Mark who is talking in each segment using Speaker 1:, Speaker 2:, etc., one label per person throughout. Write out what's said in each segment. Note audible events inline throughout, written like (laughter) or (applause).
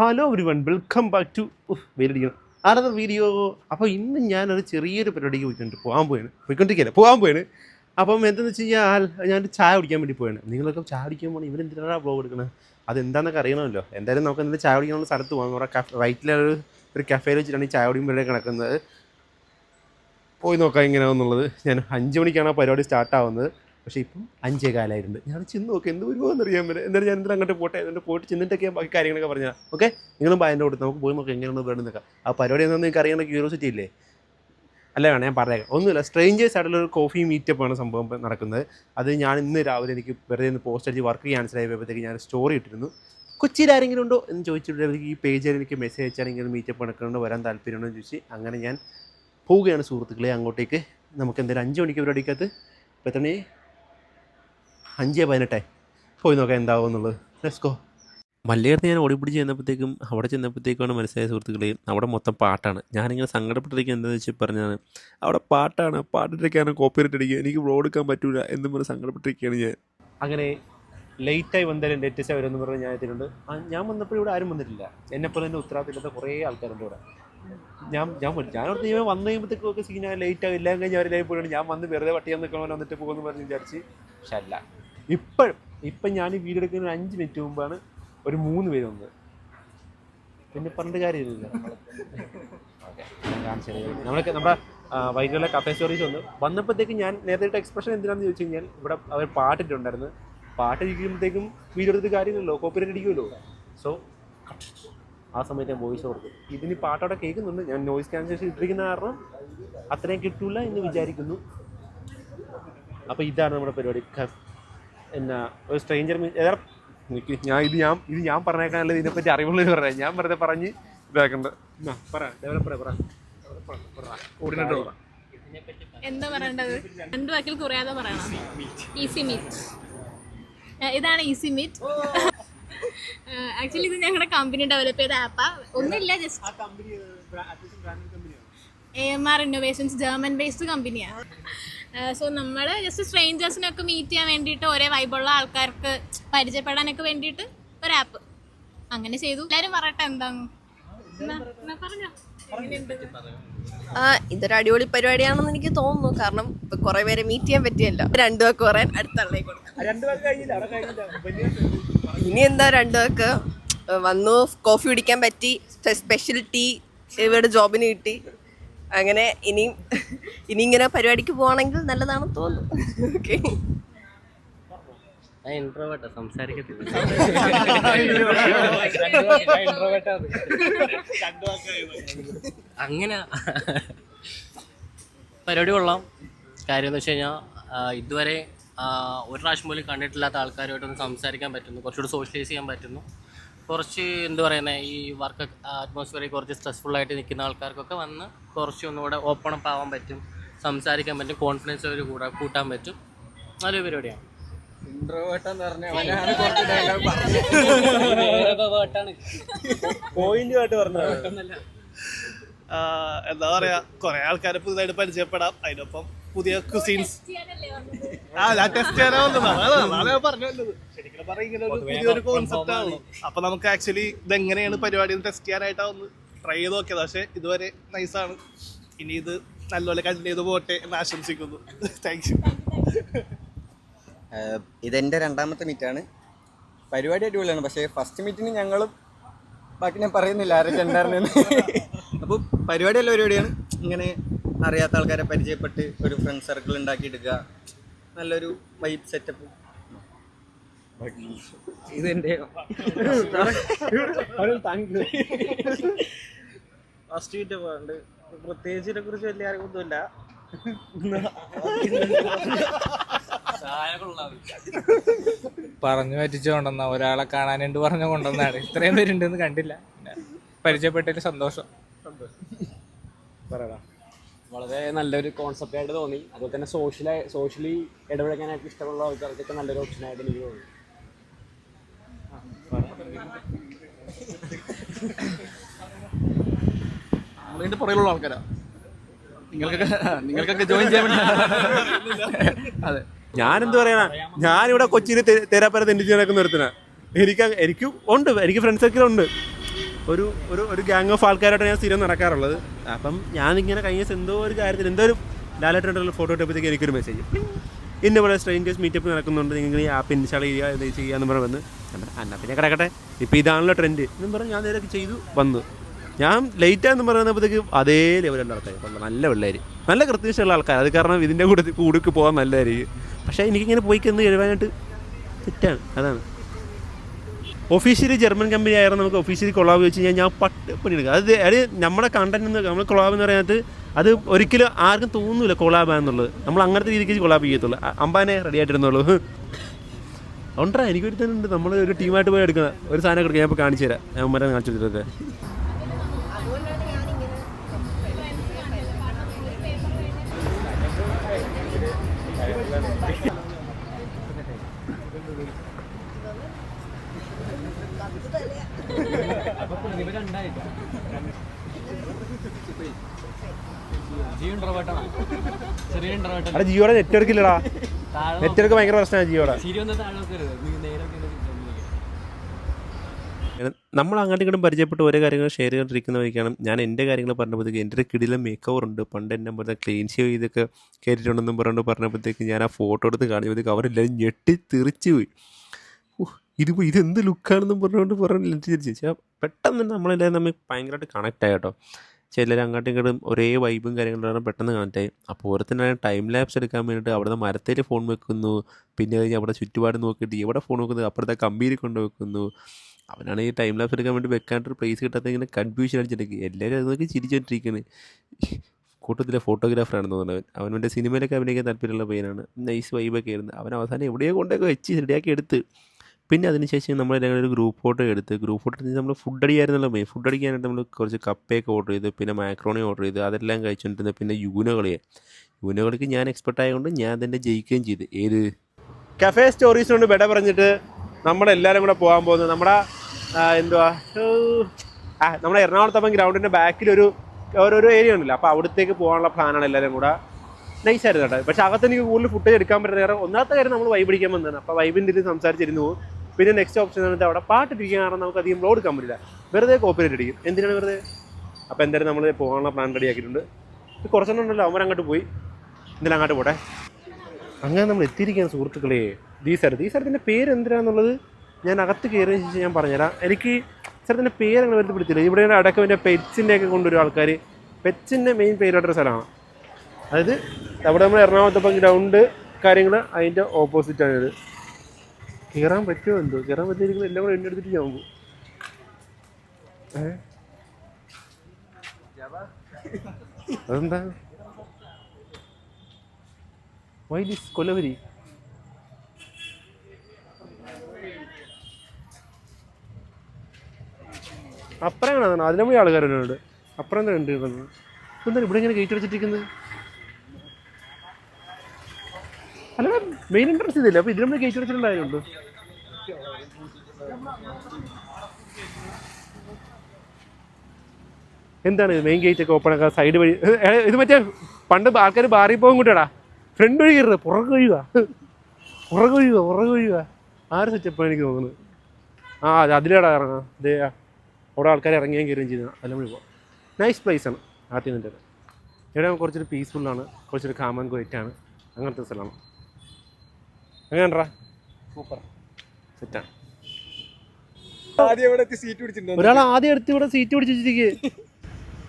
Speaker 1: Hello everyone welcome back to വെയിലടിക്കണം ആരത video അപ്പോൾ ഇന്ന് ഞാനൊരു ചെറിയൊരു പരിപാടിക്ക് പോയിക്കൊണ്ട് പോകാൻ പോയാണ് പോയിക്കൊണ്ടിരിക്കുകയല്ല? പോകാൻ പോയാണ് അപ്പം എന്തെന്ന് വെച്ച് കഴിഞ്ഞാൽ ഞാൻ ചായ കുടിക്കാൻ വേണ്ടി പോയാണ് നിങ്ങളൊക്കെ ചായ കുടിക്കാൻ പോകണം ഇവരെന്തിനാണ് ബ്ലോഗ് എടുക്കുന്നത് അതെന്താണെന്നൊക്കെ അറിയണമല്ലോ. എന്തായാലും നമുക്ക് എന്തായാലും ചായ കുടിക്കാനുള്ള സ്ഥലത്ത് പോകാം നമ്മുടെ കഫ് വൈറ്റിലൊരു ഒരു കഫേയിൽ വെച്ചിട്ടാണ് ഈ ചായ കുടിക്കുമ്പോഴേ കിടക്കുന്നത്. പോയി നോക്കാം എങ്ങനെയാണെന്നുള്ളത് ഞാൻ അഞ്ച് മണിക്കാണ് ആ പരിപാടി സ്റ്റാർട്ട് ആവുന്നത്. പക്ഷേ ഇപ്പം അഞ്ചേ കാലമായിട്ടുണ്ട് ഞാൻ ചെന്ന് നോക്കാം എന്ത് വരുമോന്ന് അറിയാൻ പറ്റും എന്തായാലും ഞാൻ എന്തിനാ അങ്ങോട്ട് പോട്ടെ. എന്നിട്ട് പോയിട്ട് ചെന്നിട്ടൊക്കെ ബാക്കി കാര്യങ്ങളൊക്കെ പറഞ്ഞാൽ ഓക്കെ? നിങ്ങളും ഭയങ്കര കൊടുത്ത് നമുക്ക് പോയി നോക്കാം എങ്ങനെയാണ് വേണ്ടി നിൽക്കാം ആ പരിപാടി എന്താണെന്ന് നിങ്ങൾക്ക് അറിയാനുള്ള ക്യൂരിയോസിറ്റി ഇല്ലേ? അല്ല വേണം ഞാൻ പറഞ്ഞേക്കാം. ഒന്നുമില്ല. സ്ട്രേഞ്ചേഴ്സ് ആയിട്ടുള്ള ഒരു കോഫി ആണ് സംഭവം നടക്കുന്നത്. അത് ഞാൻ ഇന്ന് രാവിലെ എനിക്ക് വെറുതെ ഒന്ന് പോസ്റ്റ് അടിച്ച് വർക്ക് ക്യാൻസൽ ആയപ്പോഴത്തേക്ക് ഞാൻ സ്റ്റോറി ഇട്ടിരുന്നു. കൊച്ചിയിൽ ആരെങ്കിലും ഉണ്ടോ എന്ന് ചോദിച്ചിട്ടുണ്ടെങ്കിൽ ഈ പേജിൽ എനിക്ക് മെസ്സേജ് അയച്ചാൽ ഇങ്ങനെ മീറ്റപ്പ് നടക്കുന്നുണ്ട് വരാൻ താല്പര്യമുണ്ടോ എന്ന് ചോദിച്ച് അങ്ങനെ ഞാൻ പോവുകയാണ് സുഹൃത്തുക്കളെ. അങ്ങോട്ടേക്ക് നമുക്ക് എന്തായാലും അഞ്ച് മണിക്ക് പരിപാടിക്കകത്ത് ഇപ്പം തന്നെ അഞ്ച് പതിനെട്ടേ. പോയി നോക്കാം എന്താവും എന്നുള്ളത്. ലെസ്കോ ഗോ മല്ലികത്ത് ഞാൻ ഓടിപ്പിടിച്ച് ചെന്നപ്പോഴത്തേക്കും അവിടെ ചെന്നപ്പോഴത്തേക്കാണ് മനസ്സിലായ സുഹൃത്തുക്കളെ അവിടെ മൊത്തം പാട്ടാണ്. ഞാനിങ്ങനെ സങ്കടപ്പെട്ടിരിക്കുക എന്താണെന്ന് വെച്ച് പറഞ്ഞാൽ അവിടെ പാട്ടാണ് പാട്ടിട്ടൊക്കെയാണ് കോപ്പിറൈറ്റ് അടിക്കുക. എനിക്ക് ബ്ലോ എടുക്കാൻ പറ്റൂല എന്ന് പറഞ്ഞ് സങ്കടപ്പെട്ടിരിക്കുകയാണ് ഞാൻ. അങ്ങനെ ലേറ്റായി വന്നാലും ലേറ്റസ്റ്റ് അവരെന്ന് പറഞ്ഞ് ഞാൻ എത്തിയിട്ടുണ്ട്. ഞാൻ വന്നപ്പോൾ ഇവിടെ ആരും വന്നിട്ടില്ല. എന്നെപ്പോലെ തന്നെ ഉത്തരവാദിത്തമില്ലാത്ത കുറേ ആൾക്കാരുണ്ട് ഇവിടെ. ഞാൻ ഞാൻ വന്നു ഞാൻ അവിടെ ഇവൻ വന്നു കഴിയുമ്പോഴത്തേക്കൊക്കെ സീനാ ലേറ്റ് ആവും എല്ലാം കഴിഞ്ഞ് അവരെല്ലാം പോയാണ് ഞാൻ വന്ന് വെറുതെ പട്ടിയാൻ നിൽക്കണമല്ലോ വന്നിട്ട് പോകുമെന്ന് പറഞ്ഞ് വിചാരിച്ച്. പക്ഷെ അല്ല. ഇപ്പോഴും ഇപ്പം ഞാൻ വീഡിയോ എടുക്കുന്ന ഒരു അഞ്ച് മിനിറ്റ് മുമ്പാണ് ഒരു മൂന്ന് പേര് വന്നത്. പിന്നെ പറഞ്ഞിട്ട് കാര്യമില്ല. നമ്മളൊക്കെ നമ്മുടെ വൈകിട്ടുള്ള കഫേ സ്റ്റോറീസ് വന്നു. വന്നപ്പോഴത്തേക്കും ഞാൻ നേരത്തെ എക്സ്പ്രഷൻ എന്തിനാന്ന് ചോദിച്ചു കഴിഞ്ഞാൽ ഇവിടെ അവർ പാട്ടിട്ടുണ്ടായിരുന്നു. പാട്ട് ഇരിക്കുമ്പോഴത്തേക്കും വീഡിയോ എടുത്ത് കാര്യമില്ലല്ലോ. കോപ്പറേറ്റ് അടിക്കുമല്ലോ. സോ ആ സമയത്ത് ഞാൻ വോയിസ് കൊടുത്തു. ഇതിന് പാട്ടോടെ കേൾക്കുന്നുണ്ട്. ഞാൻ നോയിസ് ക്യാൻസലേഷൻ ഇട്ടിരിക്കുന്ന കാരണം അത്രയും കിട്ടൂല എന്ന് വിചാരിക്കുന്നു. അപ്പോൾ ഇതാണ് നമ്മുടെ പരിപാടി. എന്നാ ഒരു സ്ട്രേഞ്ചർ എനിക്ക് ഞാൻ ഇത് ഞാൻ ഇത് ഞാൻ പറഞ്ഞേക്കാനല്ല ഇതിനെപ്പറ്റി അറിവുള്ളവർ പറയാം ഞാൻ വെറുതെ പറഞ്ഞ് ഇതാക്കണ്ട. പറ ഡെവലപ്പറെ പറ. പറ.
Speaker 2: എന്താ പറയേണ്ടത്? രണ്ട് വാക്കിൽ കുറയാതെ പറയണം. ഈസി മീറ്റ് ഇതാണ് ഈസി മീറ്റ് ആക്ച്വലി ഇത് ഞങ്ങളുടെ കമ്പനി ഡെവലപ്പ് ചെയ്ത ആപ്പാ ഒന്നുമില്ല just A M R innovations German based കമ്പനിയാണ് സോ നമ്മൾ ജസ്റ്റ് സ്ട്രേഞ്ചേഴ്സിനൊക്കെ മീറ്റ് ചെയ്യാൻ വേണ്ടിയിട്ട് ഒരേ വൈബുള്ള ആൾക്കാർക്ക് പരിചയപ്പെടാനൊക്കെ വേണ്ടിയിട്ട് ഒരു ആപ്പ് അങ്ങനെ ചെയ്തു. എല്ലാവരും പറയട്ടെ എന്താന്ന്
Speaker 3: ആ ഇതൊരു അടിപൊളി പരിപാടിയാണെന്ന് എനിക്ക് തോന്നുന്നു. കാരണം ഇപ്പൊ കുറെ പേരെ മീറ്റ് ചെയ്യാൻ പറ്റിയല്ലോ. രണ്ടു വാക്ക് പറയാൻ അടുത്ത ആളിലേക്ക് കൊടുക്കാം.
Speaker 1: രണ്ട് വാക്ക് കഴിഞ്ഞില്ല. അവിടെ
Speaker 3: ഇനി എന്താ രണ്ടു വാക്ക് വന്നു കോഫി കുടിക്കാൻ പറ്റി സ്പെഷ്യൽ ടീ ഇവിടെ ജോബിന് കിട്ടി. അങ്ങനെ ഇനിയും ഇനി ഇങ്ങനെ പരിപാടിക്ക് പോവാണെങ്കിൽ നല്ലതാണെന്ന് തോന്നുന്നു. ഓക്കെ
Speaker 4: ഇൻട്രോവേർട്ടാ അങ്ങനെ പരിപാടി കൊള്ളാം. കാര്യം എന്ന് വെച്ച് കഴിഞ്ഞാൽ ഇതുവരെ ഒരു പ്രാവശ്യം പോലും കണ്ടിട്ടില്ലാത്ത ആൾക്കാരുമായിട്ടൊന്ന് സംസാരിക്കാൻ പറ്റുന്നു. കുറച്ചുകൂടി സോഷ്യലൈസ് ചെയ്യാൻ പറ്റുന്നു. കുറച്ച് എന്ത് പറയുന്നത് ഈ വർക്ക് അറ്റ്മോസ്ഫിയറിൽ കുറച്ച് സ്ട്രെസ്ഫുൾ ആയിട്ട് നിൽക്കുന്ന ആൾക്കാർക്കൊക്കെ വന്ന് കുറച്ച് ഒന്നുകൂടെ ഓപ്പൺ അപ്പ് ആവാൻ പറ്റും സംസാരിക്കാൻ പറ്റും കോൺഫിഡൻസ് ഒരു കൂടെ കൂട്ടാൻ പറ്റും. നല്ലൊരു പരിപാടിയാണ്.
Speaker 5: എന്താ പറയാ കൊറേ ആൾക്കാരെ പുതുതായിട്ട് പരിചയപ്പെടാം. അതിനൊപ്പം പുതിയ കുസീൻസ് ആ ലാറ്റസ്റ്റ് ടെസ്റ്റ് ചെയ്യാനോ വന്നതാണ് അതാണ് അതാണ് ഞാൻ പറഞ്ഞു വന്നത് പുതിയൊരു കോൺസെപ്റ്റ് ആണ്. അപ്പൊ നമുക്ക് ആക്ച്വലി ഇതെങ്ങനെയാണ് പരിപാടി ടെസ്റ്റ് ചെയ്യാനായിട്ടാ ഒന്ന് ട്രൈ ചെയ്ത് നോക്കിയത്. പക്ഷെ ഇതുവരെ നൈസാണ് ഇനി ഇത് നല്ലപോലെ കണ്ടിന്യൂ ചെയ്ത് പോട്ടെ എന്ന് ആശംസിക്കുന്നു. താങ്ക് യു
Speaker 6: ഇതെന്റെ ഇതെന്റെ രണ്ടാമത്തെ മീറ്റാണ് പരിപാടി അടിപൊളിയാണ്. പക്ഷേ ഫസ്റ്റ് മീറ്റിന് ഞങ്ങളും ബാക്കി ഞാൻ പറയുന്നില്ല ആരൊക്കെ ഉണ്ടായിരുന്നെന്ന് അപ്പോൾ പരിപാടി അല്ല പരിപാടിയാണ് ഇങ്ങനെ അറിയാത്ത ആൾക്കാരെ പരിചയപ്പെട്ട് ഒരു ഫ്രണ്ട് സർക്കിൾ ഉണ്ടാക്കി എടുക്കുക നല്ലൊരു വൈബ് സെറ്റപ്പ് ഇതെന്റെ
Speaker 5: ഫസ്റ്റ് മീറ്റ് പോകാണ്ട് പ്രത്യേകിച്ച് ഇതിനെ കുറിച്ച് വലിയ അറിവൊന്നുമില്ല.
Speaker 7: പറഞ്ഞു പറ്റിച്ചു കൊണ്ടുവന്ന ഒരാളെ കാണാനുണ്ട് പറഞ്ഞു കൊണ്ടുവന്നാണ്. ഇത്രയും പേരുണ്ടെന്ന് കണ്ടില്ല. പരിചയപ്പെട്ടതിൽ സന്തോഷം.
Speaker 8: വളരെ നല്ലൊരു കോൺസെപ്റ്റ് ആയിട്ട് തോന്നി. അതുപോലെ തന്നെ സോഷ്യലായി സോഷ്യലി ഇടപഴകാനായിട്ട് ഇഷ്ടമുള്ള ആൾക്കാർക്കൊക്കെ നല്ലൊരു ഓപ്ഷൻ ആയിട്ട് എനിക്ക് തോന്നി.
Speaker 5: നമ്മളിതിന്റെ പുറകിലുള്ള ആൾക്കാരാ? നിങ്ങൾക്കൊക്കെ നിങ്ങൾക്കൊക്കെ ജോയിൻ ചെയ്യാൻ അതെ.
Speaker 1: ഞാനെന്ത് പറയണ ഞാനിവിടെ കൊച്ചിയിൽ തേരാപ്പര തെണ്ടിച്ച് നടക്കുന്ന ഒരുത്തനാ. എനിക്ക് എനിക്ക് ഉണ്ട്. എനിക്ക് ഫ്രണ്ട്സ് സർക്കിൾ ഉണ്ട്. ഒരു ഒരു ഒരു ഗ്യാങ് ഓഫ് ആൾക്കാരായിട്ട് ഞാൻ സ്ഥിരം നടക്കാറുള്ളത്. അപ്പം ഞാനിങ്ങനെ കഴിഞ്ഞ എന്തോ ഒരു കാര്യത്തിൽ എന്തോ ഒരു ലാലേട്ടന്റെ ഫോട്ടോ ഇട്ടപ്പോഴത്തേക്ക് എനിക്കൊരു മെസ്സേജ് ഇന്ന പോലെ സ്ട്രേഞ്ചേഴ്സ് മീറ്റപ്പ് നടക്കുന്നുണ്ട്. നിങ്ങൾ ഈ ആപ്പ് ഇൻസ്റ്റാൾ ചെയ്യുക പറഞ്ഞ് വന്ന്. അന്ന പറഞ്ഞു, എന്നാ പിന്നെ കിടക്കട്ടെ. ഇപ്പോൾ ഇതാണല്ലോ ട്രെൻഡ് എന്നും പറഞ്ഞ് ഞാൻ നേരെ ചെയ്തു വന്നു. ഞാൻ ലേറ്റാന്ന് പറയുന്നപ്പോഴത്തേക്ക് അതേ ലെവലുള്ള ആൾക്കാർ നല്ല പിള്ളേർ നല്ല കൃത്യനിഷ്ഠയുള്ള ആൾക്കാർ അത് കാരണം ഇതിന്റെ കൂടെ കൂടുക്ക് പോകാൻ നല്ലതായിരിക്കും. പക്ഷേ എനിക്കിങ്ങനെ പോയി കന്ന് എഴുതാനായിട്ട് തെറ്റാണ്. അതാണ്. ഒഫീഷ്യലി ജർമ്മൻ കമ്പനി ആയിരുന്നു നമുക്ക് ഒഫീഷ്യലി കൊളാബ് വെച്ച് കഴിഞ്ഞാൽ ഞാൻ പട്ട് പണിയെടുക്കുക അത് അത് നമ്മുടെ കണ്ടന്റ് നമ്മൾ കൊളാബ് എന്ന് പറയുന്നത് അത് ഒരിക്കലും ആർക്കും തോന്നുന്നില്ല കൊളാബ് എന്നുള്ളത് നമ്മൾ അങ്ങനത്തെ രീതിക്ക് കൊളാബ് ചെയ്യത്തുള്ളൂ. അമ്പാനെ റെഡി ആയിട്ടിരുന്നുള്ളൂ. ഉണ്ടാ എനിക്കൊരു തന്നെ ഉണ്ട് നമ്മൾ ഒരു ടീമായിട്ട് പോയി എടുക്കുന്ന. ഒരു സാധനം എടുക്കുക ഞാൻ ഇപ്പോൾ കാണിച്ചു തരാം ഞാൻ മരം കാണിച്ചു തരുന്നത് അവിടെ ജിയോടെ നെറ്റ്വർക്ക് ഇല്ലടാ നെറ്റ്വർക്ക് ഭയങ്കര പ്രശ്നമാണ് ജിയോടെ. നമ്മൾ അങ്ങോട്ടും ഇങ്ങോട്ടും പരിചയപ്പെട്ട് ഓരോ കാര്യങ്ങൾ ഷെയർ ചെയ്തുകൊണ്ടിരിക്കുന്ന വഴിക്കാണ് ഞാൻ എന്റെ കാര്യങ്ങൾ പറഞ്ഞപ്പോഴത്തേക്ക് എന്റെ ഒരു കിടിലം മേക്ക് ഓവർ ഉണ്ട്. പണ്ട് എന്നെ പറഞ്ഞ ക്ലീൻ ഷേവ് ചെയ്തൊക്കെ കയറ്റിട്ടുണ്ടെന്നും പറഞ്ഞു പറഞ്ഞപ്പോഴത്തേക്ക് ഞാൻ ആ ഫോട്ടോ എടുത്ത് കാണിച്ചപ്പോഴത്തേക്ക് അവരെല്ലാവരും ഞെട്ടി തെറിച്ച് പോയി. ഇതിപ്പോൾ ഇതെന്ത് ലുക്കാണെന്നും പറഞ്ഞുകൊണ്ട് പറഞ്ഞു തിരിച്ചു പെട്ടെന്ന് നമ്മളെല്ലാവരും തമ്മിൽ ഭയങ്കരമായിട്ട് കണക്റ്റ് ആയി കേട്ടോ. ചിലർ അങ്ങോട്ടും ഇങ്ങോട്ടും ഒരേ വൈബും കാര്യങ്ങളും പെട്ടെന്ന് കണക്റ്റ് ആയി അപ്പോൾ ഓരോരുത്തരും ടൈം ലാപ്സ് എടുക്കാൻ വേണ്ടിയിട്ട് അവിടെ മരത്തിൽ ഫോൺ വെക്കുന്നു. പിന്നെ കഴിഞ്ഞ് അവിടെ ചുറ്റുപാട് നോക്കിയിട്ട് ഇവിടെ ഫോൺ വെക്കുന്നു അപ്പുറത്തെ കമ്പിയിൽ കൊണ്ട് വെക്കുന്നു. അവനാണ് ഈ ടൈം ലാപ്സ് എടുക്കാൻ വേണ്ടി വെക്കാണ്ടൊരു പ്ലേസ് കിട്ടാത്ത ഇങ്ങനെ കൺഫ്യൂഷൻ അടിച്ചിട്ടുണ്ട് എല്ലാവരും അത് നോക്കി ചിരിച്ചോണ്ടിരിക്കുന്നത് കൂട്ടത്തിലെ ഫോട്ടോഗ്രാഫറാണെന്ന് തോന്നുന്നത് അവൻ. അവന്റെ സിനിമയിലൊക്കെ അഭിനയിക്കാൻ താല്പര്യമുള്ള പയ്യനാണ്. നൈസ് വൈബൊക്കെ ആയിരുന്നു. അവൻ അവസാനം എവിടെയോ കൊണ്ടൊക്കെ വെച്ച് റെഡിയാക്കി എടുത്ത്. പിന്നെ അതിനുശേഷം നമ്മൾ ഒരു ഗ്രൂപ്പ് ഫോട്ടോ എടുത്ത് ഗ്രൂപ്പ് ഫോട്ടോ എടുത്ത് നമ്മൾ ഫുഡ് അടിക്കായിരുന്നല്ലോ മെയിൻ ഫുഡ് അടിക്കാനായിട്ട് നമ്മൾ കുറച്ച് കപ്പയൊക്കെ ഓർഡർ ചെയ്ത് പിന്നെ മാക്രോണി ഓർഡർ ചെയ്ത് അതെല്ലാം കഴിച്ചുകൊണ്ടിരുന്നത് പിന്നെ യൂനകളിയെ കളിയെ. യൂനോ കളിക്ക് ഞാൻ എക്സ്പെർട്ട് ആയതുകൊണ്ട് ഞാൻ തന്നെ ജയിക്കുകയും ചെയ്ത്. ഏത്? കഫേ സ്റ്റോറീസിനോട് വിട പറഞ്ഞിട്ട് നമ്മളെല്ലാവരും കൂടെ പോകാൻ പോകുന്നത് നമ്മുടെ എന്തുവാ? ആ നമ്മുടെ എറണാകുളത്തപ്പം ഗ്രൗണ്ടിന്റെ ബാക്കിൽ ഒരു ഓരോരോ ഏരിയ ഉണ്ടല്ലോ. അപ്പോൾ അവിടത്തേക്ക് പോകാനുള്ള പ്ലാനാണ് എല്ലാവരും കൂടെ. നൈസായിരുന്നു കേട്ടോ. പക്ഷേ അകത്ത് എനിക്ക് കൂടുതൽ ഫുട്ടേജ് എടുക്കാൻ പറ്റുന്ന കാരണം ഒന്നാമത്തെ കാര്യം നമ്മൾ വൈബ് അടിക്കാൻ വന്നതാണ്. അപ്പോൾ വൈബിന്റെ ഇത് സംസാരിച്ചിരുന്നു. പിന്നെ നെക്സ്റ്റ് ഓപ്ഷൻ എന്ന് അവിടെ പാട്ടിരിക്കാൻ കാരണം നമുക്ക് അധികം ലോഡ് എടുക്കാൻ പറ്റില്ല. വെറുതെ കോപ്പറേറ്റ് അടിക്കും. എന്തിനാണ് വെറുതെ? അപ്പോൾ എന്തായാലും നമ്മൾ പോകാനുള്ള പ്ലാൻ റെഡി ആക്കിയിട്ടുണ്ട്. കുറച്ചെണ്ണം ഉണ്ടല്ലോ അവൻ അങ്ങോട്ട് പോയി. എന്തായാലും അങ്ങോട്ട് പോട്ടെ. അങ്ങനെ നമ്മൾ എത്തിയിരിക്കുകയാണ് സുഹൃത്തുക്കളെ. ഈ സ്ഥലത്ത് ഈ സ്ഥലത്തിന്റെ പേര് എന്തിനാന്നുള്ളത് ഞാൻ അകത്ത് കയറിയ ശേഷം ഞാൻ പറഞ്ഞുതരാം. എനിക്ക് സ്ഥലത്തിന്റെ പേര് അങ്ങനെ വരുത്തി പിടിച്ചില്ല ഇവിടെ അടക്കം എന്റെ പെറ്റ്സിന്റെ ഒക്കെ കൊണ്ടുവരും ആൾക്കാർ പെറ്റ്സിന്റെ മെയിൻ പേരായിട്ടൊരു സ്ഥലമാണ്. അതായത് അവിടെ നമ്മൾ എറണാകുളത്തപ്പം ഗ്രൗണ്ട് കാര്യങ്ങൾ അതിന്റെ ഓപ്പോസിറ്റാണിത് കയറാൻ പറ്റുമോ എന്തോ? കയറാൻ പറ്റിയിരിക്കുന്ന എല്ലാം കൂടെ എണ്ണി എടുത്തിട്ട് ഞാൻ പോകും വൈ ദിസ് കൊലവരി? കാണാൻ അതിനെ പോയി ആൾക്കാരുണ്ട് അപ്പുറം എന്താ ഉണ്ട് എന്താ ഇവിടെ ഇങ്ങനെ ഗേറ്റ് അടിച്ചിട്ടിരിക്കുന്നത്? അല്ല മെയിൻ എൻട്രൻസ് ഇതില്ല? അപ്പൊ ഇതിലും ഗേറ്റ് അടിച്ചിട്ടുണ്ടായിരുന്നു എന്താണ് മെയിൻ ഗേറ്റ് ഒക്കെ ഓപ്പൺ ആക്കാൻ സൈഡ് വഴി ഇത് മറ്റേ പണ്ട് ആൾക്കാർ ബാറി പോകും കൂട്ടടാ. ഫ്രണ്ട് വഴി കയറുക പുറകെ ഒഴിയുക പുറകെ ഒഴിയുക പുറകെ ഒഴിയുക ആര് സെറ്റപ്പാണ് എനിക്ക് തോന്നുന്നത് ആ അത് അതിലേടാ ഇറങ്ങാം ആ, അവിടെ ആൾക്കാർ ഇറങ്ങിയാൽ കയറുകയും ചെയ്യുന്നത്. അതിലും വഴി പോവാം. നൈസ് പ്ലേസ് ആണ് ആദ്യം നിന്റെ ഇവിടെ കുറച്ചൊരു പീസ്ഫുള്ളാണ് കുറച്ചൊരു കാമൻ ആണ്. അങ്ങനത്തെ സ്ഥലമാണ്. എങ്ങനെയാ സൂപ്പർ. സെറ്റാണ്
Speaker 6: ആദ്യം ഇവിടെ എത്തി സീറ്റ് പിടിച്ചിട്ടുണ്ടോ.
Speaker 1: ഒരാൾ ആദ്യം എടുത്ത് ഇവിടെ സീറ്റ് പിടിച്ചിരിക്കുക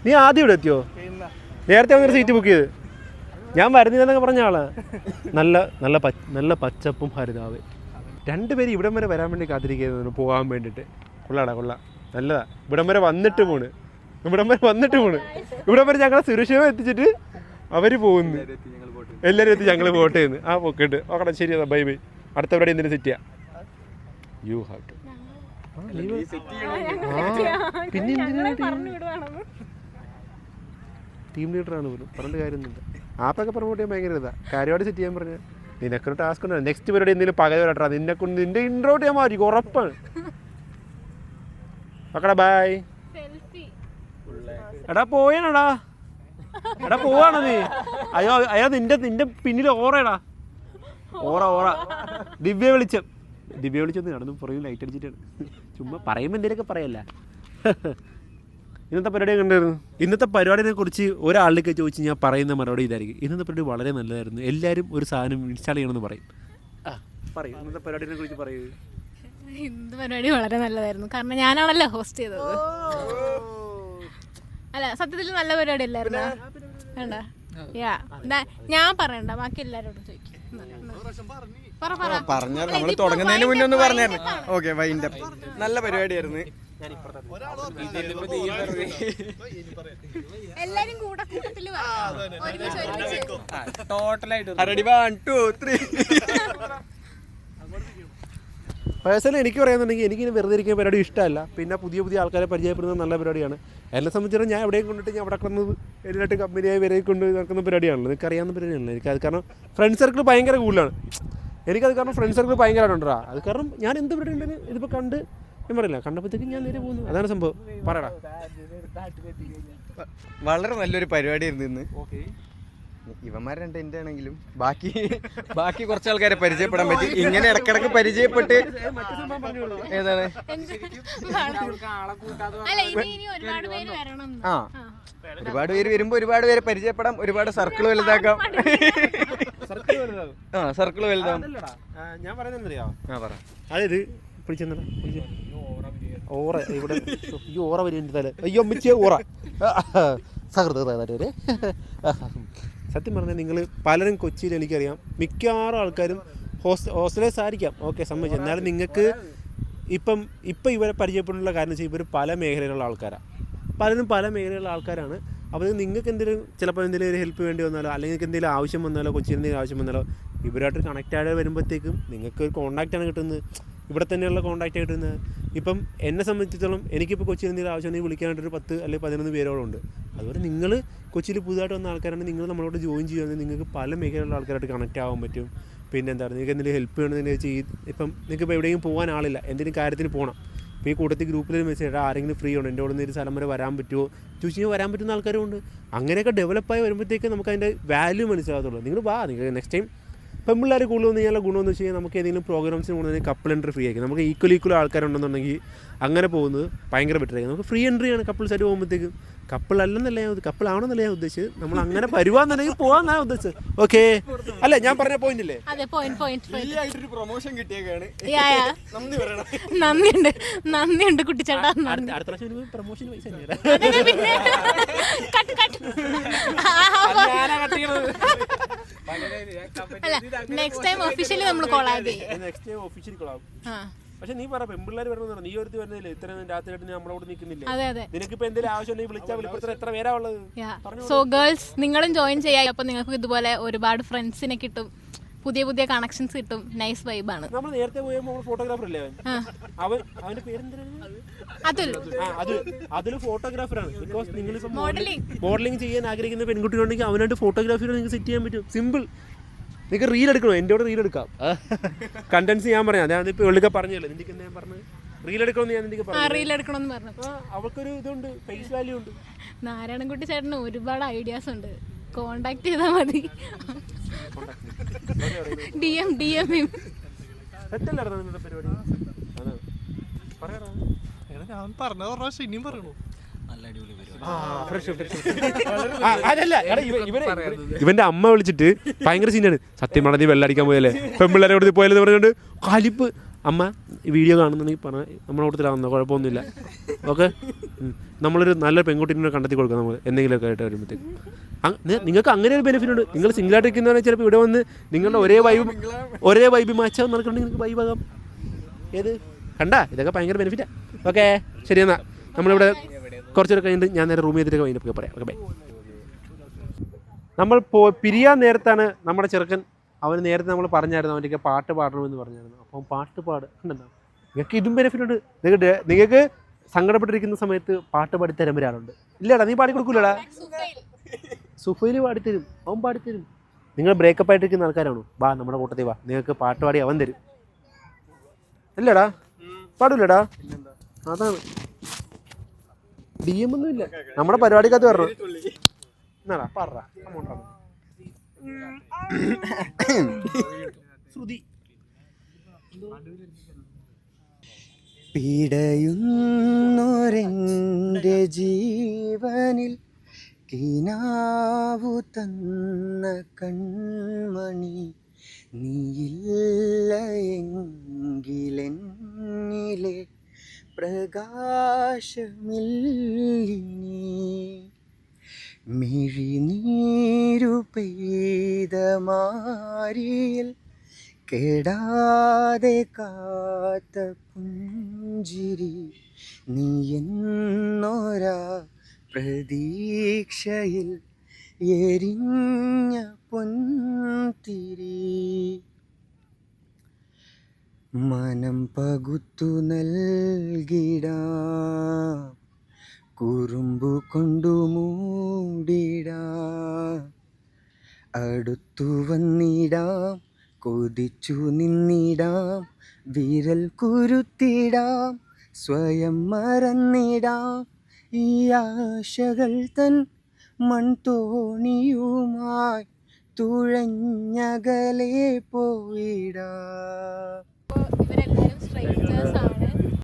Speaker 1: നീ ആദ്യം ഇവിടെ എത്തിയോ? നേരത്തെ അങ്ങനെ സീറ്റ് ബുക്ക് ചെയ്ത്. ഞാൻ വരുന്നില്ലെന്നൊക്കെ പറഞ്ഞ ആളാ. നല്ല നല്ല നല്ല പച്ചപ്പും ഹരിതാവ്. രണ്ടുപേരും ഇവിടം വരെ വരാൻ വേണ്ടി കാത്തിരിക്കുന്നു പോകാൻ വേണ്ടിട്ട്. കൊള്ളാടാ കൊള്ളാം. നല്ലതാ. ഇവിടം വരെ വന്നിട്ട് പോണ്. ഇവിടം വരെ വന്നിട്ട് പോണ്. ഇവിടം വരെ ഞങ്ങളെ സുരക്ഷിതം എത്തിച്ചിട്ട് അവർ പോകുന്നു. എല്ലാവരും എത്തി ഞങ്ങൾ വോട്ട് എന്ന് ആ പോക്കട്ട് ഓക്കട്ടെ ശരി ബൈ ബൈ. അടുത്ത പരിപാടി എന്തിനു സെറ്റ് ചെയ്യാം? യു ഹാവ് ടു പിന്നെ ടീം ലീഡറാണ് പോലും. പറഞ്ഞിട്ട് കാര്യമൊന്നുമില്ല. ആപ്പൊക്കെ പ്രൊമോട്ട് ചെയ്യാൻ ഭയങ്കര ഇതാ. കാര്യമായിട്ട് സെറ്റ് ചെയ്യാൻ പറഞ്ഞു. നിനക്കൊരു ടാസ്ക് ഉണ്ടോ. നെക്സ്റ്റ് പരിപാടി എന്തെങ്കിലും പകരം വരട്ടാ നിന്നെ കൊണ്ട് നിന്റെ ഇൻട്രോട്ട് ചെയ്യാൻ മാറ്റി ഉറപ്പാണ്. ഓക്കടാ ബായ്
Speaker 2: സെൽഫി
Speaker 1: എടാ പോയണടാ എടാ പോവാണ് നീ? അയ്യോ അയ്യോ നിന്റെ നിന്റെ പിന്നിൽ ഓറയടാ ഓറ ഓറ. ദിവ്യ വിളിച്ച. ദിവ്യ വെളിച്ചം നടന്നു. പുറകിൽ ലൈറ്റ് അടിച്ചിട്ടാണ്. ചുമ്മാ പറയുമ്പോൾ എന്തെങ്കിലുമൊക്കെ പറയല്ല. ഇന്നത്തെ പരിപാടി കണ്ടായിരുന്നു ഇന്നത്തെ പരിപാടിനെ കുറിച്ച് ഒരാളിലേക്ക് ചോദിച്ച് ഞാൻ പറയുന്ന മറുപടി ഇതായിരിക്കും. ഇന്നത്തെ പരിപാടി വളരെ നല്ലതായിരുന്നു. എല്ലാവരും ഒരു സാധനം ഇൻസ്റ്റാൾ ചെയ്യണമെന്ന് പറയും. ആ പറയും. ഇന്നത്തെ പരിപാടിനെ കുറിച്ച് പറയൂ.
Speaker 2: എന്ത് പരിപാടി വളരെ നല്ലതായിരുന്നു. കാരണം ഞാനാണല്ലോ ഹോസ്റ്റ് ചെയ്തത്. അല്ല സത്യത്തിൽ നല്ല പരിപാടി അല്ലായിരുന്നു? വേണ്ട. യാ ഞാൻ പറയണ്ട ബാക്കി എല്ലാരോടും ചോദിക്കും പറ പറ
Speaker 6: പറഞ്ഞാൽ നമ്മൾ തുടങ്ങുന്നതിന് മുന്നേ ഒന്ന് പറഞ്ഞായിരുന്നു. ഓക്കെ വൈൻഡ് നല്ല പരിപാടിയായിരുന്നു
Speaker 2: എല്ലാരും കൂടെ കൂട്ടത്തിൽ
Speaker 7: ടോട്ടലായിട്ട്
Speaker 6: ready one two three
Speaker 1: personally എനിക്ക് പറയുന്നുണ്ടെങ്കിൽ എനിക്ക് ഇനി വെറുതെ ഇരിക്കുന്ന പരിപാടി ഇഷ്ടമല്ല. പിന്നെ പുതിയ പുതിയ ആൾക്കാരെ പരിചയപ്പെടുന്നത് നല്ല പരിപാടിയാണ്. എന്നെ സംബന്ധിച്ചിടത്തോളം ഞാൻ എവിടെയും കൊണ്ടിട്ട് ഞാൻ അവിടെ കിടന്നത് എല്ലായിട്ട് കമ്പനിയായി വരെ കൊണ്ട് നടക്കുന്ന പരിപാടിയാണല്ലോ. നിനക്ക് അറിയാവുന്ന പരിപാടിയാണല്ലോ. എനിക്ക് അത് കാരണം ഫ്രണ്ട് സർക്കിൾ ഭയങ്കര കൂടുതലാണ്. എനിക്കത് കാരണം ഫ്രണ്ട് സർക്കിൾ ഭയങ്കരമായിട്ടുണ്ടാ അത് കാരണം ഞാൻ എന്ത് പരിപാടി ഉണ്ടെങ്കിലും ഇതിപ്പോൾ കണ്ട് ഞാൻ പറയില്ല. കണ്ടപ്പോഴത്തേക്കും ഞാൻ നേരെ പോകുന്നു. അതാണ് സംഭവം. പറയടാ.
Speaker 6: വളരെ നല്ലൊരു പരിപാടിയായിരുന്നു ഇന്ന്. ഇവന്മാർ രണ്ട് എന്റെ ആണെങ്കിലും. ബാക്കി (laughs) ബാക്കി കുറച്ച് ആൾക്കാരെ പരിചയപ്പെടാൻ പറ്റി. ഇങ്ങനെ ഇടക്കിടക്ക് പരിചയപ്പെട്ട് ഏതാണ്?
Speaker 2: അല്ല ഇനി ഇനി ഒരുപാട് പേര് വരുമ്പോ
Speaker 6: ആ. ഒരുപാട് പേര് വരുമ്പോൾ ഒരുപാട് പേരെ പരിചയപ്പെടാം. ഒരുപാട് സർക്കിൾ വലുതാക്കാം. ആ സർക്കിൾ വലുതാവും.
Speaker 1: ഞാൻ പറയുന്നത് അറിയാം
Speaker 6: ആ പറ.
Speaker 1: അതായത് ഓറ ഇവിടെ ഈ ഓറ വരും തല. അയ്യോ അമ്മച്ചിയെ ഓറ. സഹൃദയരെ സത്യം പറഞ്ഞാൽ നിങ്ങൾ പലരും കൊച്ചിയിൽ എനിക്കറിയാം. മിക്കവാറും ആൾക്കാരും ഹോസ്റ്റ ഹോസ്റ്റലേഴ്സ് ആയിരിക്കാം. ഓക്കെ സമ്മതിച്ചു. എന്നാലും നിങ്ങൾക്ക് ഇപ്പം ഇപ്പം ഇവരെ പരിചയപ്പെടാനുള്ള കാരണം വെച്ചാൽ ഇവർ പല മേഖലയിലുള്ള ആൾക്കാരാണ് പലരും പല മേഖലയിലുള്ള ആൾക്കാരാണ്. അപ്പോൾ നിങ്ങൾക്ക് എന്തെങ്കിലും ചിലപ്പോൾ എന്തെങ്കിലും ഒരു ഹെൽപ്പ് വേണ്ടി വന്നാലോ അല്ലെങ്കിൽ എന്തെങ്കിലും ആവശ്യം വന്നാലോ കൊച്ചിയിൽ എന്തെങ്കിലും ആവശ്യം വന്നാലോ ഇവരായിട്ട് കണക്റ്റ് ആയിട്ട് വരുമ്പോഴത്തേക്കും നിങ്ങൾക്ക് ഒരു കോൺടാക്റ്റാണ് കിട്ടുന്നത്. ഇവിടെ തന്നെയുള്ള കോൺടാക്റ്റ് വരുന്നത് ഇപ്പം എന്നെ സംബന്ധിച്ചിടത്തോളം എനിക്കിപ്പോൾ കൊച്ചിയിൽ എന്തെങ്കിലും ആവശ്യം ഉണ്ടെങ്കിൽ വിളിക്കാനായിട്ട് ഒരു പത്ത് അല്ലെങ്കിൽ പതിനൊന്ന് പേരോളം ഉണ്ട് അതുപോലെ നിങ്ങൾ കൊച്ചിയിൽ പുതുതായിട്ട് വന്ന ആൾക്കാരാണ് നിങ്ങൾ നമ്മളോട് ജോയിൻ ചെയ്യുകയാണെങ്കിൽ നിങ്ങൾക്ക് പല മേഖലയിലുള്ള ആൾക്കാരായിട്ട് കണക്റ്റ് ആവാൻ പറ്റും. പിന്നെ എന്താ പറയുക നിങ്ങൾക്ക് എന്തെങ്കിലും ഹെൽപ്പ് വെച്ചാൽ ഈ ഇപ്പം നിങ്ങൾക്ക് ഇപ്പോൾ പോകാൻ ആളില്ല എന്തെങ്കിലും കാര്യത്തിന് പോകണം ഇപ്പോൾ ഈ കൂട്ടത്തിൽ ഗ്രൂപ്പിൽ മെസ്സേജ് ഇടാം ആരെങ്കിലും ഫ്രീ ഉണ്ട്? എന്റെ കൂടെ ഒരു സ്ഥലം വരെ വരാൻ പറ്റുമോ? ചോദിച്ചു വരാൻ പറ്റുന്ന ആൾക്കാരും ഉണ്ട്. അങ്ങനെയൊക്കെ ഡെവലപ്പായി വരുമ്പോഴത്തേക്ക് നമുക്ക് അതിന്റെ വാല്യൂ മനസ്സിലാകത്തുള്ളൂ. നിങ്ങൾ വാ നിങ്ങൾ നെക്സ്റ്റ് ടൈം പെൺപിള്ളേർ കൂടുതൽ വന്നു കഴിഞ്ഞാൽ ഗുണമെന്ന് വെച്ച് കഴിഞ്ഞാൽ നമുക്ക് ഏതെങ്കിലും പ്രോഗ്രാംസിന് കൊണ്ടുവന്ന് കപ്പിൾ എൻട്രി ഫ്രീ ആയിരിക്കും. നമുക്ക് ഈക്വൽ ഈക്വൽ ആൾക്കാരുണ്ടെന്നുണ്ടെങ്കിൽ അങ്ങനെ പോകുന്നത് ഭയങ്കര ബെറ്റർ ആയിരിക്കും. നമുക്ക് ഫ്രീ എൻട്രി ആണ് കപ്പിൾസ് ആയിട്ട് പോകുമ്പോഴത്തേക്കും. കപ്പിൾ അല്ലെന്നല്ല ഞാൻ കപ്പിൾ ആണെന്നല്ല ഞാൻ ഉദ്ദേശിച്ചത്. നമ്മൾ അങ്ങനെ വരുവാന്നുണ്ടെങ്കിൽ പോകാന്നാണ് ഉദ്ദേശിച്ചത്. ഓക്കെ അല്ല ഞാൻ പറഞ്ഞ പോയിന്റ് അല്ലേ
Speaker 6: പ്രൊമോഷൻ കിട്ടിയേക്കാണ്.
Speaker 2: നന്ദിയുണ്ട്. നന്ദിയുണ്ട് കുട്ടിച്ചേട്ടാ.
Speaker 1: അടുത്ത പ്രാവശ്യം പ്രൊമോഷൻ പൈസ
Speaker 2: കട്ട് കട്ട്. അല്ല നെക്സ്റ്റ് ടൈം ഒഫീഷ്യലി നമ്മൾ കൊളാബ് ചെയ്യും.
Speaker 1: നെക്സ്റ്റ് ടൈം
Speaker 2: ഒഫീഷ്യലി
Speaker 1: പക്ഷെ നീ പറ പെൺപിള്ളേർ വരുന്ന നീ ഒരുത്തി വരുന്നില്ല ഇത്ര രാത്രി നീ നമ്മളോട് നിൽക്കുന്നില്ല?
Speaker 2: അതെ
Speaker 1: ഇപ്പൊ എന്തെങ്കിലും ആവശ്യം ഉണ്ടെങ്കിൽ വിളിച്ചാൽ വിളിപ്പത്ര എത്ര പേരാ ഉള്ളത്?
Speaker 2: സോ ഗേൾസ് നിങ്ങളും ജോയിൻ ചെയ്യാം. അപ്പൊ നിങ്ങൾക്ക് ഇതുപോലെ ഒരുപാട് ഫ്രണ്ട്സിനെ കിട്ടും. പുതിയ പുതിയ കണക്ഷൻസ് കിട്ടും. നൈസ് വൈബാണ്
Speaker 1: നമ്മൾ നേരത്തെ പോയ ഫോട്ടോഗ്രാഫർ അല്ലേ അവൻ? അവന്റെ പേരെന്തായിരുന്നു
Speaker 2: അതുൽ.
Speaker 1: അത് അതിൽ. ഫോട്ടോഗ്രാഫറാണ് ബിക്കോസ് നിങ്ങൾ
Speaker 2: മോഡലിംഗ്
Speaker 1: മോഡലിംഗ് ചെയ്യാൻ ആഗ്രഹിക്കുന്ന പെൺകുട്ടികളുണ്ടെങ്കിൽ അവനായിട്ട് ഫോട്ടോഗ്രാഫി നിങ്ങൾക്ക് സെറ്റ് ചെയ്യാൻ പറ്റും. സിമ്പിൾ നിങ്ങൾക്ക് റീൽ എടുക്കണോ? എന്റെ കൂടെ റീൽ എടുക്കാം. കണ്ടൻസ് ഞാൻ പറയാം. അതായത് ഇപ്പോൾ വെള്ളിക്ക പറഞ്ഞല്ലോ നിന്റെ ഞാൻ പറഞ്ഞത്? റീൽ എടുക്കണമെന്ന് ഞാൻ നിന്റെ
Speaker 2: ആ
Speaker 1: പറഞ്ഞു
Speaker 2: റീൽ എടുക്കണമെന്ന് പറഞ്ഞു.
Speaker 1: അവൾക്കൊരു ഇതുണ്ട്. ഫേസ് വാല്യൂ ഉണ്ട്.
Speaker 2: നാരായണൻകുട്ടി ചേട്ടന് ഒരുപാട് ഐഡിയാസ് ഉണ്ട്. കോണ്ടാക്ട് ചെയ്താൽ മതി. ഡി എം ഡി എം
Speaker 5: ഞാൻ പറഞ്ഞ പ്രാവശ്യം ഇനിയും പറയണു?
Speaker 1: അതല്ല ഇവന്റെ അമ്മ വിളിച്ചിട്ട് ഭയങ്കര സീനാണ് സത്യം പറഞ്ഞ വെള്ളടിക്കാൻ പോയല്ലേ പെമ്പിള്ളേരെ പോയാലെന്ന് പോയല്ലേ പറഞ്ഞുകൊണ്ട് കലിപ്പ് അമ്മ ഈ വീഡിയോ കാണുന്നുണ്ടെങ്കിൽ പറഞ്ഞാൽ നമ്മളെ കൂട്ടത്തിലാവുന്ന കുഴപ്പമൊന്നുമില്ല. ഓക്കെ? നമ്മളൊരു നല്ല പെൺകുട്ടീനെ കണ്ടെത്തി കൊടുക്കാം നമ്മൾ എന്തെങ്കിലുമൊക്കെ ആയിട്ട് വരുമ്പോഴത്തേക്ക്. നിങ്ങൾക്ക് അങ്ങനെ ഒരു ബെനിഫിറ്റ് ഉണ്ട്. നിങ്ങൾ സിംഗിളായിട്ട് ഇരിക്കുന്നവരെ ചിലപ്പോൾ ഇവിടെ വന്ന് നിങ്ങളുടെ ഒരേ വൈബ് ഒരേ വൈബ് മാച്ചാന്ന് നടക്കണമെങ്കിൽ നിങ്ങൾക്ക് വൈബ് ആകാം. ഏത്? കണ്ടാ? ഇതൊക്കെ ഭയങ്കര ബെനിഫിറ്റാണ് ഓക്കെ? ശരി എന്നാൽ നമ്മളിവിടെ കുറച്ചൊരു കഴിഞ്ഞിട്ട് ഞാൻ നേരെ റൂമിൽ ചെയ്തിട്ട് കഴിഞ്ഞപ്പോൾ പറയാം. ഓക്കെ ബൈ നമ്മൾ പോ പിരിയാൻ നേരത്താണ് നമ്മുടെ ചെറുക്കൻ അവന് നേരത്തെ നമ്മൾ പറഞ്ഞായിരുന്നു അവന്റെ പാട്ട് പാടണമെന്ന് പറഞ്ഞായിരുന്നു. അപ്പം പാട്ട് പാട് ഉണ്ടല്ലോ നിങ്ങൾക്ക് ഇതും ബെനിഫിറ്റ് ഉണ്ട്. നിങ്ങൾക്ക് നിങ്ങൾക്ക് സങ്കടപ്പെട്ടിരിക്കുന്ന സമയത്ത് പാട്ട് പാടിത്തരാൻ ഒരാളുണ്ട്. ഇല്ലടാ നീ പാടി കൊടുക്കൂലടാ. സുഫൈൽ പാടിത്തരും അവൻ പാടിത്തരും. നിങ്ങൾ ബ്രേക്കപ്പ് ആയിട്ടിരിക്കുന്ന ആൾക്കാരാണോ? വാ നമ്മുടെ കൂട്ടത്തിൽ വാ. നിങ്ങൾക്ക് പാട്ട് പാടി അവൻ തരും. ഇല്ലടാ പാടൂലടാ. അതാണ്. ഡി എം ഒന്നും ഇല്ല നമ്മുടെ പരിപാടിക്കകത്ത് പറഞ്ഞു എന്നാടാ പറ ശ്രുതി
Speaker 6: പിടയുന്നൊരെന്റെ ജീവനിൽ കിനാവു തന്ന കൺമണി നീയില്ല എങ്കിലെന്നിലെ പ്രകാശമില്ലിനി. മിഴിനീരു പെയ്ത മാരിയിൽ കേടാതെ കാത്ത പുഞ്ചിരി നീ എന്നൊരാ പ്രതീക്ഷയിൽ എരിഞ്ഞ പൊന്തിരി മനം പകുത്തു നൽകിടാം. കുറുമ്പു കൊണ്ടു മൂടിടാം. അടുത്തു വന്നിടാം കൊതിച്ചു നിന്നിടാം വിരൽ കുരുത്തിടാം സ്വയം മറന്നിടാം. ഈ ആശകൾ തൻ മൺതോണിയുമായി തുഴഞ്ഞകലെ പോയിടാം.
Speaker 2: ഇവരെല്ലാവരും സ്ട്രേഞ്ചേഴ്സ് ആണ്.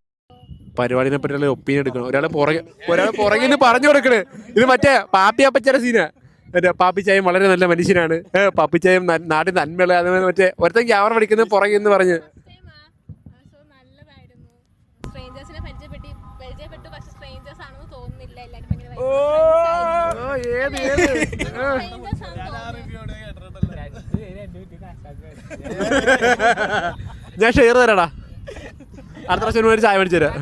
Speaker 1: പരിപാടിനെ പറ്റിയുള്ള ഒപ്പീനിയൻ എടുക്കണം. ഒരാളെ പുറകെ ഒരാളെ പുറകിൽ നിന്ന് പറഞ്ഞു കൊടുക്കണേ. ഇത് മറ്റേ പാപ്പി അപ്പച്ചയുടെ സീനാ മറ്റേ പാപ്പിച്ചായം വളരെ നല്ല മനുഷ്യനാണ്. പാപ്പി പാപ്പിച്ചായം നാട്ടിൽ നന്മയുള്ള അതുപോലെ മറ്റേ ഒരുത്തൻ ക്യാമറ പഠിക്കുന്നത് പുറകിൽ എന്ന് പറഞ്ഞ്.
Speaker 2: സോ നല്ലതായിരുന്നു സ്ട്രേഞ്ചേഴ്സിനെ പരിചയപ്പെട്ടി പരിചയപ്പെട്ടു പക്ഷെ സ്ട്രേഞ്ചേഴ്സ് ആണെന്ന് തോന്നുന്നില്ല എല്ലാവരും ഭയങ്കര
Speaker 1: ഓ ഏത് ഏത്? ആ.
Speaker 2: സ്ട്രേഞ്ചേഴ്സ് ആണെന്ന് തോന്നുന്നു
Speaker 1: ഞാൻ ഷെയർ തരാടാ. അടുത്ത പ്രാവശ്യം ഒരു ചായ മേടിച്ചു തരാം.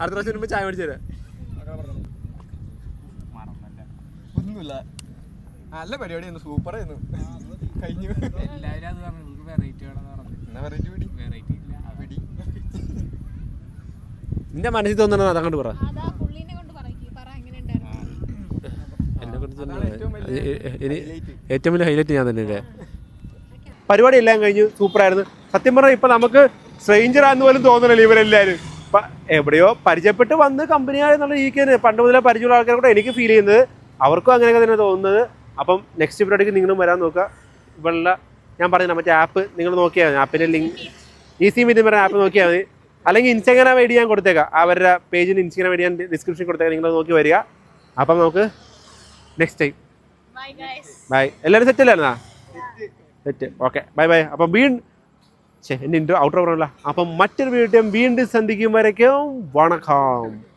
Speaker 1: അടുത്ത പ്രാവശ്യം വരുമ്പോൾ ചായ മേടിച്ചു തരാം.
Speaker 6: ഒന്നുമില്ല. നല്ല പരിപാടിയായിരുന്നു. സൂപ്പർ ആയിരുന്നു. കഴിഞ്ഞു.
Speaker 9: എല്ലാവരും അത് പറഞ്ഞു. നമുക്ക് വെറൈറ്റി വേണമെന്ന് പറഞ്ഞു.
Speaker 6: എന്നാ വെറൈറ്റി പിടി.
Speaker 9: വെറൈറ്റി ഇല്ല.
Speaker 6: പിടി.
Speaker 1: നിന്റെ മനസ്സിൽ തോന്നണത് അതങ്ങോട്ട് പറ. എന്നെ കൊണ്ട്
Speaker 6: ഏറ്റവും വലിയ
Speaker 1: ഹൈലൈറ്റ് ഞാൻ തന്നെ പരിപാടി എല്ലാം കഴിഞ്ഞു. സൂപ്പറായിരുന്നു സത്യം പറഞ്ഞാൽ ഇപ്പൊ നമുക്ക് സ്ട്രേഞ്ചർ ആണെന്ന് പോലും തോന്നണല്ലോ ഇവരെല്ലാവരും ഇപ്പൊ എവിടെയോ പരിചയപ്പെട്ട് വന്ന് കമ്പനിയായെന്നുള്ള ഈ തന്നെ പണ്ട് മുതലേ പരിചയമുള്ള ആൾക്കാരെ കൂടെ എനിക്ക് ഫീൽ ചെയ്യുന്നത്. അവർക്കും അങ്ങനെയൊക്കെ തന്നെ തോന്നുന്നത്. അപ്പം നെക്സ്റ്റ് പരിപാടിക്ക് നിങ്ങളും വരാൻ നോക്കുക. ഇവിടെയുള്ള ഞാൻ പറഞ്ഞ മറ്റേ ആപ്പ് നിങ്ങൾ നോക്കിയാൽ മതി. ആപ്പിന്റെ ലിങ്ക് ഈസി മീറ്റ് പറയുന്ന ആപ്പ് നോക്കിയാൽ മതി. അല്ലെങ്കിൽ ഇൻസ്റ്റാഗ്രാം ഐ ഡി ഞാൻ കൊടുത്തേക്കാം. അവരുടെ പേജിന് ഇൻസ്റ്റാഗ്രാം ഐ ഡി ഞാൻ ഡിസ്ക്രിപ്ഷൻ കൊടുത്തേക്കാം. നിങ്ങൾ നോക്കി വരിക. അപ്പം നമുക്ക് നെക്സ്റ്റ് ടൈം
Speaker 2: ബൈ
Speaker 1: എല്ലാവരും സെറ്റ് അല്ലായിരുന്നാ സെറ്റ് ഓക്കെ ബൈ ബൈ അപ്പം വീണ്ടും എന്റെ ഔട്ടർ പറഞ്ഞല്ല അപ്പം മറ്റൊരു വീട്ടിലും വീണ്ടും സന്ധിക്കും വരയ്ക്കും. വണക്കം.